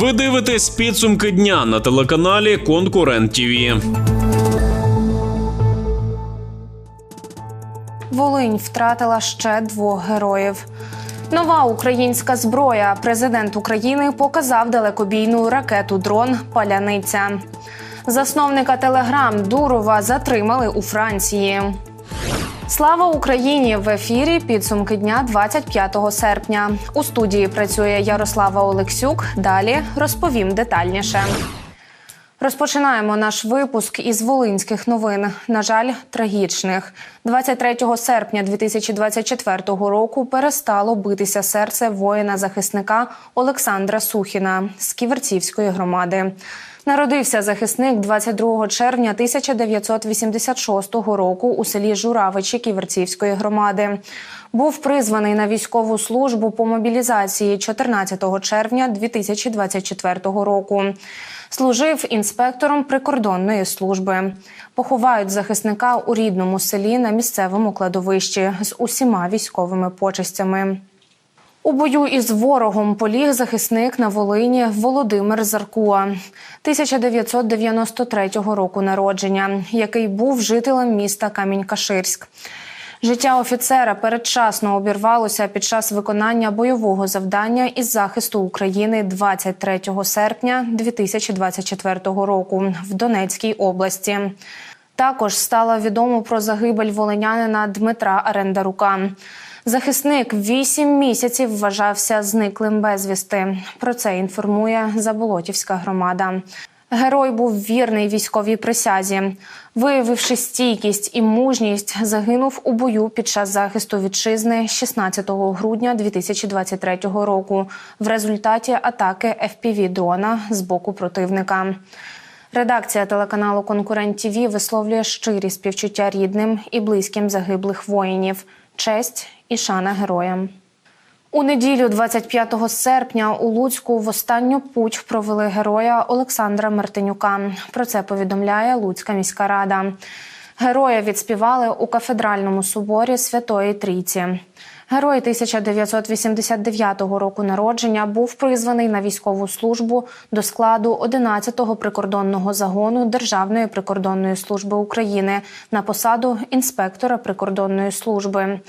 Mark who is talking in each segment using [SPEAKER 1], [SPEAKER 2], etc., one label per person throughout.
[SPEAKER 1] Ви дивитесь підсумки дня на телеканалі Конкурент ТІВІ.
[SPEAKER 2] Волинь втратила ще двох героїв. Нова українська зброя. Президент України показав далекобійну ракету дрон Паляниця. Засновника Телеграм Дурова затримали у Франції. Слава Україні! В ефірі підсумки дня 25 серпня. У студії працює Ярослава Олексюк. Далі розповім детальніше. Розпочинаємо наш випуск із волинських новин. На жаль, трагічних. 23 серпня 2024 року перестало битися серце воїна-захисника Олександра Сухіна з Ківерцівської громади. Народився захисник 22 червня 1986 року у селі Журавичі Ківерцівської громади. Був призваний на військову службу по мобілізації 14 червня 2024 року. Служив інспектором прикордонної служби. Поховають захисника у рідному селі на місцевому кладовищі з усіма військовими почестями. У бою із ворогом поліг захисник на Волині Володимир Заркуа 1993 року народження, який був жителем міста Камінь-Каширськ. Життя офіцера передчасно обірвалося під час виконання бойового завдання із захисту України 23 серпня 2024 року в Донецькій області. Також стало відомо про загибель волинянина Дмитра Арендарука. Захисник вісім місяців вважався зниклим безвісти. Про це інформує Заболотівська громада. Герой був вірний військовій присязі. Виявивши стійкість і мужність, загинув у бою під час захисту вітчизни 16 грудня 2023 року в результаті атаки fpv дрона з боку противника. Редакція телеканалу Конкурент ТІВІ висловлює щирі співчуття рідним і близьким загиблих воїнів, честь і шана героям. У неділю, 25 серпня, у Луцьку в останню путь провели героя Олександра Мартинюка. Про це повідомляє Луцька міська рада. Героя відспівали у кафедральному соборі Святої Трійці. Герой 1989 року народження був призваний на військову службу до складу 11-го прикордонного загону Державної прикордонної служби України на посаду інспектора прикордонної служби.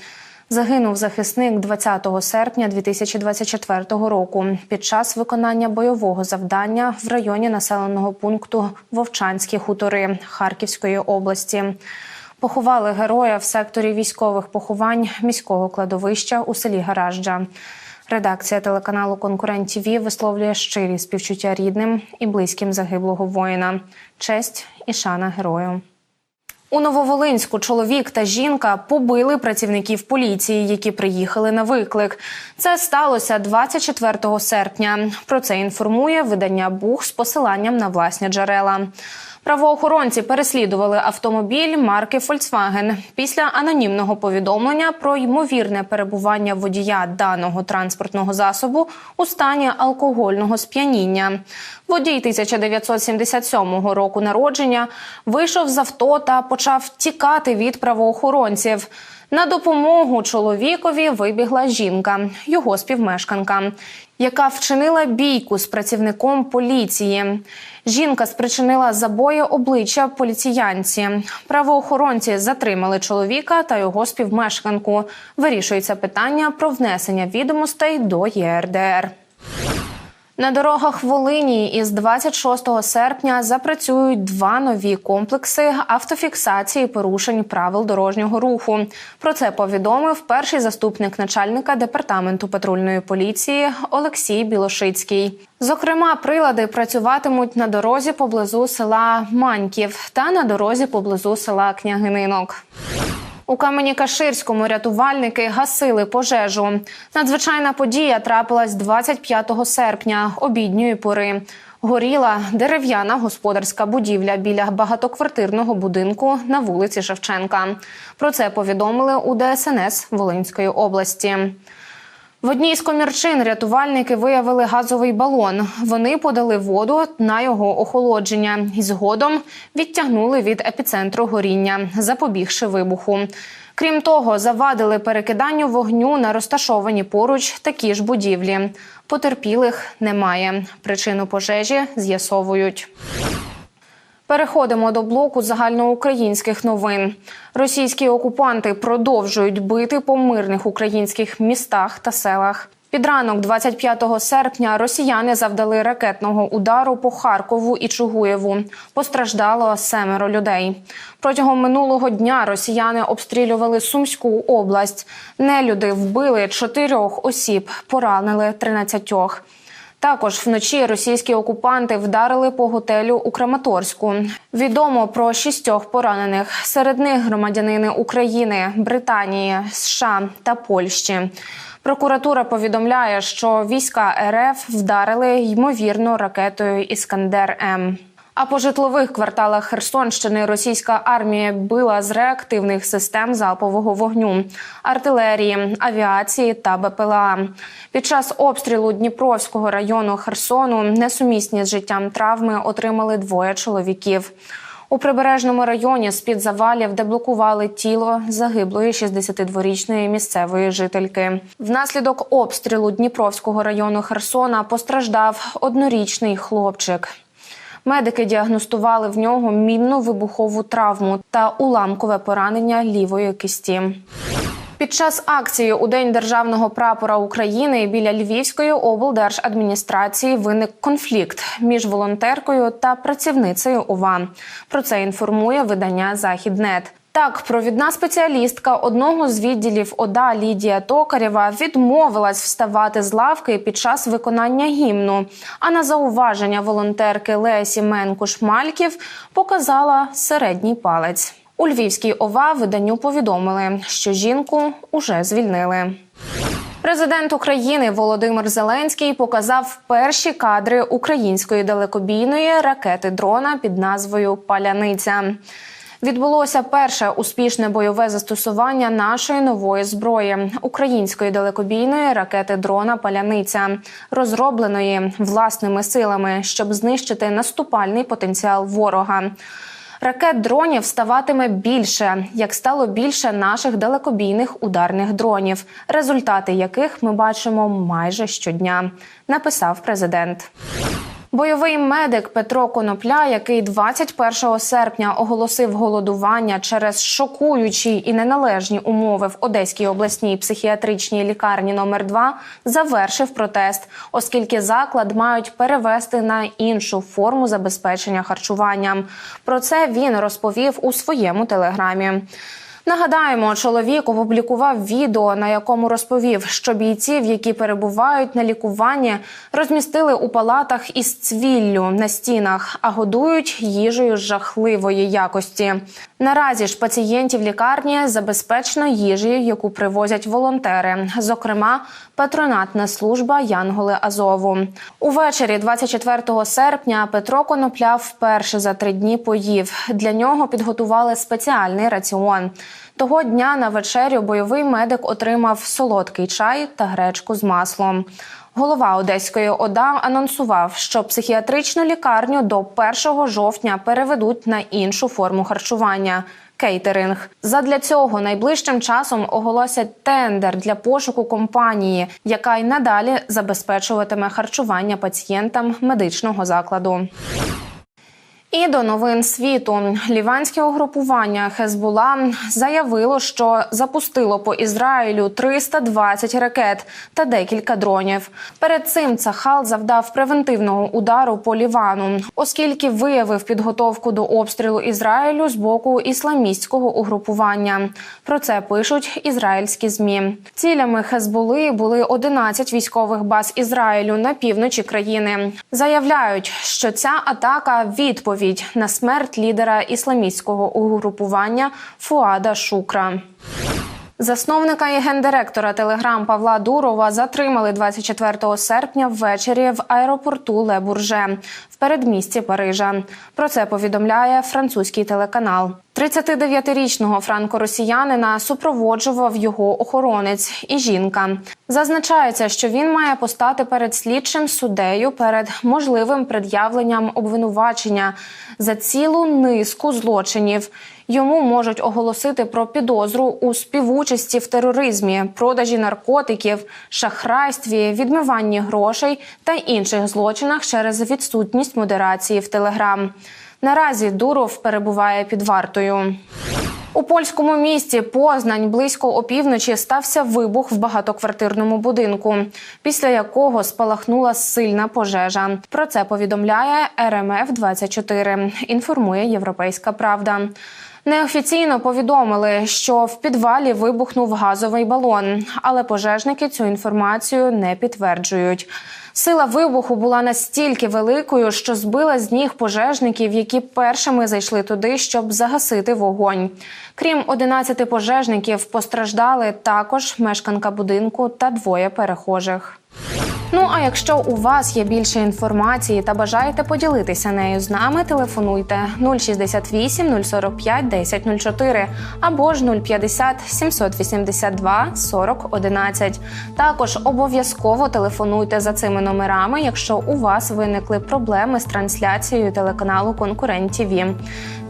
[SPEAKER 2] Загинув захисник 20 серпня 2024 року під час виконання бойового завдання в районі населеного пункту Вовчанські хутори Харківської області. Поховали героя в секторі військових поховань міського кладовища у селі Гаражджа. Редакція телеканалу Конкурент ТІВІ висловлює щирі співчуття рідним і близьким загиблого воїна. Честь і шана герою. У Нововолинську чоловік та жінка побили працівників поліції, які приїхали на виклик. Це сталося 24 серпня. Про це інформує видання Бух з посиланням на власні джерела. Правоохоронці переслідували автомобіль марки Volkswagen після анонімного повідомлення про ймовірне перебування водія даного транспортного засобу у стані алкогольного сп'яніння. Водій 1977 року народження вийшов з авто та почав тікати від правоохоронців. На допомогу чоловікові вибігла жінка, його співмешканка, яка вчинила бійку з працівником поліції. Жінка спричинила забої обличчя поліціянці. Правоохоронці затримали чоловіка та його співмешканку. Вирішується питання про внесення відомостей до ЄРДР. На дорогах Волині із 26 серпня запрацюють два нові комплекси автофіксації порушень правил дорожнього руху. Про це повідомив перший заступник начальника департаменту патрульної поліції Олексій Білошицький. Зокрема, прилади працюватимуть на дорозі поблизу села Маньків та на дорозі поблизу села Княгининок. У Камені-Каширському рятувальники гасили пожежу. Надзвичайна подія трапилась 25 серпня обідньої пори. Горіла дерев'яна господарська будівля біля багатоквартирного будинку на вулиці Шевченка. Про це повідомили у ДСНС Волинської області. В одній з комірчин рятувальники виявили газовий балон. Вони подали воду на його охолодження і згодом відтягнули від епіцентру горіння, запобігши вибуху. Крім того, завадили перекиданню вогню на розташовані поруч такі ж будівлі. Потерпілих немає. Причину пожежі з'ясовують. Переходимо до блоку загальноукраїнських новин. Російські окупанти продовжують бити по мирних українських містах та селах. Під ранок, 25 серпня, росіяни завдали ракетного удару по Харкову і Чугуєву. Постраждало семеро людей. Протягом минулого дня росіяни обстрілювали Сумську область. Нелюди вбили чотирьох осіб, поранили тринадцятьох. Також вночі російські окупанти вдарили по готелю у Краматорську. Відомо про шістьох поранених. Серед них громадянини України, Британії, США та Польщі. Прокуратура повідомляє, що війська РФ вдарили ймовірно ракетою Іскандер М. А по житлових кварталах Херсонщини російська армія била з реактивних систем залпового вогню, артилерії, авіації та БПЛА. Під час обстрілу Дніпровського району Херсону несумісні з життям травми отримали двоє чоловіків. У прибережному районі з-під завалів деблокували тіло загиблої 62-річної місцевої жительки. Внаслідок обстрілу Дніпровського району Херсона постраждав однорічний хлопчик. Медики діагностували в нього мінно вибухову травму та уламкове поранення лівої кисті. Під час акції у День державного прапора України біля Львівської облдержадміністрації виник конфлікт між волонтеркою та працівницею ОВА. Про це інформує видання Західнет. Так, провідна спеціалістка одного з відділів ОДА Лідія Токарєва відмовилась вставати з лавки під час виконання гімну. А на зауваження волонтерки Лесі Менкуш-Мальків показала середній палець. У Львівській ОВА виданню повідомили, що жінку уже звільнили. Президент України Володимир Зеленський показав перші кадри української далекобійної ракети дрона під назвою Паляниця. Відбулося перше успішне бойове застосування нашої нової зброї української далекобійної ракети дрона Паляниця, розробленої власними силами, щоб знищити наступальний потенціал ворога. Ракет дронів ставатиме більше, як стало більше наших далекобійних ударних дронів, результати яких ми бачимо майже щодня, написав президент. Бойовий медик Петро Конопля, який 21 серпня оголосив голодування через шокуючі і неналежні умови в Одеській обласній психіатричній лікарні номер 2 завершив протест, оскільки заклад мають перевести на іншу форму забезпечення харчуванням. Про це він розповів у своєму телеграмі. Нагадаємо, чоловік опублікував відео, на якому розповів, що бійців, які перебувають на лікуванні, розмістили у палатах із цвіллю на стінах, а годують їжею жахливої якості. Наразі ж пацієнтів лікарні забезпечено їжею, яку привозять волонтери, зокрема патронатна служба Янголи Азову. Увечері 24 серпня Петро Конопля вперше за три дні поїв. Для нього підготували спеціальний раціон. Того дня на вечерю бойовий медик отримав солодкий чай та гречку з маслом. Голова Одеської ОДА анонсував, що психіатричну лікарню до 1 жовтня переведуть на іншу форму харчування. Кейтеринг задля цього найближчим часом оголосять тендер для пошуку компанії, яка й надалі забезпечуватиме харчування пацієнтам медичного закладу. І до новин світу ліванське угрупування Хезбула заявило, що запустило по Ізраїлю 320 ракет та декілька дронів. Перед цим Цахал завдав превентивного удару по Лівану, оскільки виявив підготовку до обстрілу Ізраїлю з боку ісламістського угрупування. Про це пишуть ізраїльські змі. Цілями Хезбули були 11 військових баз Ізраїлю на півночі країни. Заявляють, що ця атака відповідь на смерть лідера ісламістського угрупування Фуада Шукра. Засновника і гендиректора Телеграм Павла Дурова затримали 24 серпня ввечері в аеропорту Ле Бурже в передмісті Парижа. Про це повідомляє французький телеканал. 39-річного франко-росіянина супроводжував його охоронець і жінка. Зазначається, що він має постати перед слідчим суддею перед можливим пред'явленням обвинувачення за цілу низку злочинів. Йому можуть оголосити про підозру у співучасті в тероризмі, продажі наркотиків, шахрайстві, відмиванні грошей та інших злочинах через відсутність модерації в Телеграм. Наразі Дуров перебуває під вартою. У польському місті Познань близько опівночі стався вибух в багатоквартирному будинку, після якого спалахнула сильна пожежа. Про це повідомляє РМФ 24 Інформує Європейська Правда. Неофіційно повідомили, що в підвалі вибухнув газовий балон, але пожежники цю інформацію не підтверджують. Сила вибуху була настільки великою, що збила з ніг пожежників, які першими зайшли туди, щоб загасити вогонь. Крім 11 пожежників, постраждали також мешканка будинку та двоє перехожих. Ну а якщо у вас є більше інформації та бажаєте поділитися нею з нами, телефонуйте 068 045 1004 або ж 050 782 40 11. Також обов'язково телефонуйте за цими номерами, якщо у вас виникли проблеми з трансляцією телеканалу Конкурент ТІВІ.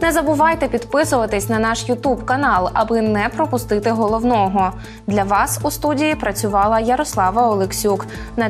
[SPEAKER 2] Не забувайте підписуватись на наш Ютуб канал, аби не пропустити головного. Для вас у студії працювала Ярослава Олексюк. На